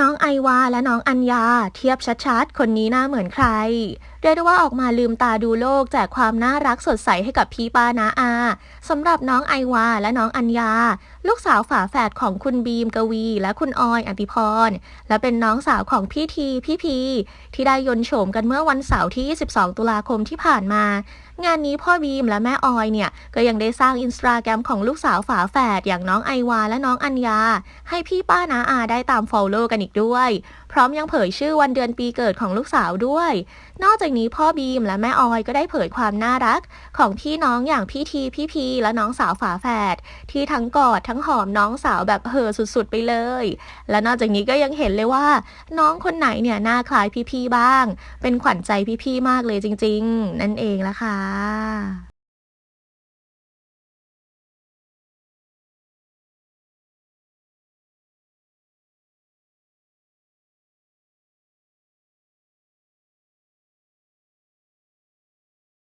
น้องไอวาและน้องอัญญา เทียบชัดๆ คนนี้หน้าเหมือนใคร เรียกได้ว่าออกมาลืมตาดูโลกแจกความน่ารักสดใสให้กับพี่ป้านาอาสำหรับน้องไอวาและน้องอัญญา ลูกสาวฝาแฝดของคุณบีมกวี และคุณออยอติพร และเป็นน้องสาวของพี่ทีพี่พี ที่ได้ยนโฉมกันเมื่อวันเสาร์ที่ 22 ตุลาคมที่ผ่านมางานนี้พ่อบีมและแม่ออยเนี่ย ก็ยังได้สร้างอินสตาแกรมของลูกสาวฝาแฝดอย่างน้องไอวาและน้องอัญญา ให้พี่ป้านาอาได้ตามฟอลโล่กันอีกด้วย พร้อมยังเผยชื่อวันเดือนปีเกิดของลูกสาวด้วย นอกจากนี้พ่อบีมและแม่ออยก็ได้เผยความน่ารัก ของพี่น้องอย่างพี่ทีพี่พีและน้องสาวฝาแฝดที่ทั้งกอดทั้งหอมน้องสาวแบบเห่อสุดๆไปเลย และนอกจากนี้ก็ยังเห็นเลยว่า น้องคนไหนเนี่ยหน้าคล้ายพี่ๆบ้าง เป็นขวัญใจพี่ๆมากเลยจริง ๆ นั่นเองละค่ะ